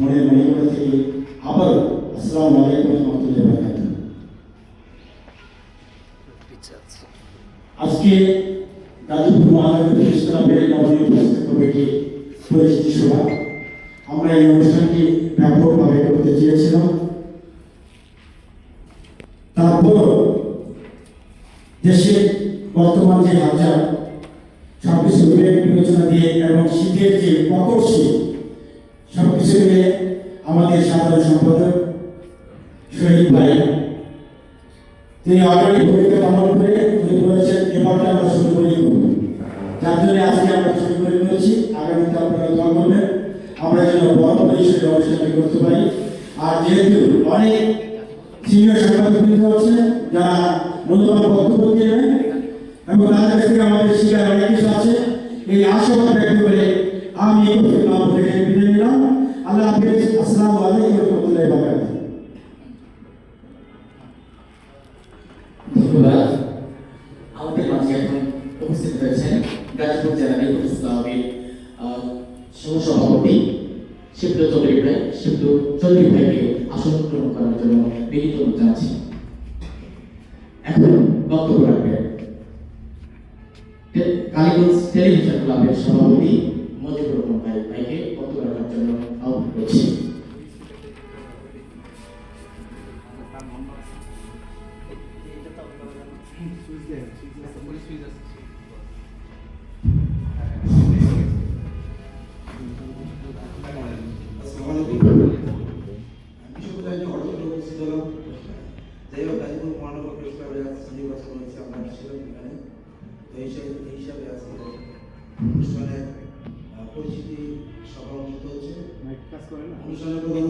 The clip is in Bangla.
মনের মনিকোড়া থেকে আবার আসসালামু আলাইকুম রহমতুল্লাহ আজকে গাজীপুর মহানগর ইসলামের নবনির্বাচিত কমিটির পরিচিতি সভা। আমরা এই অনুষ্ঠানটি ব্যাপকভাবে করতে চেয়েছিলাম। তারপর দেশের বর্তমান যে হাজার বিবেক বিবেচনা দিয়ে এবং শীতের যে প্রকট শীত সবকিছু মিলে আমাদের সাধারণ সম্পাদক শহীদ ভাই। তিনি অলরেডি ভূমিকা পালন করে উনি বলেছেন এবারটা আমরা শুরু করেই করব যার জন্য আজকে আমরা শুরু করে নিয়েছি আগামীতে আপনারা দোয়া করবেন। আমরা যেন বড় পরিসরে অনুষ্ঠানটি করতে পারি। আর যেহেতু অনেক সিনিয়র সাংবাদিকবৃন্দ আছে, যারা মূল্যবান বক্তব্য দেবেন এবং তাদের থেকে আমাদের শিকার অনেক কিছু আছে, এই আশাবাদ ব্যক্ত করে আমি কথা নাম থেকে বিদায় নিলাম। আল্লাহ হাফিজ এখন উপস্থিত হয়েছেন গাজীপুর জেলার এই ইসলামের সহসভাপতি শিবলু চৌধুরী ভাই, শিবলু চৌধুরী ভাইকে করার জন্য বিনীত জানাচ্ছি। এখন বক্তব্য রাখবেন। কালীগঞ্জ টেলিভিশন ক্লাবের সভাপতি ভাই ভাইকে বক্তব্য রাখার জন্য আহ্বান করছি যাই হোক গাজীপুর মহানগর প্রেস ক্লাবে নির্বাচন হয়েছে আমরা ছিলাম এখানে তো পরিচিতি সভা অনুষ্ঠিত হচ্ছে। অনুষ্ঠানের প্রধান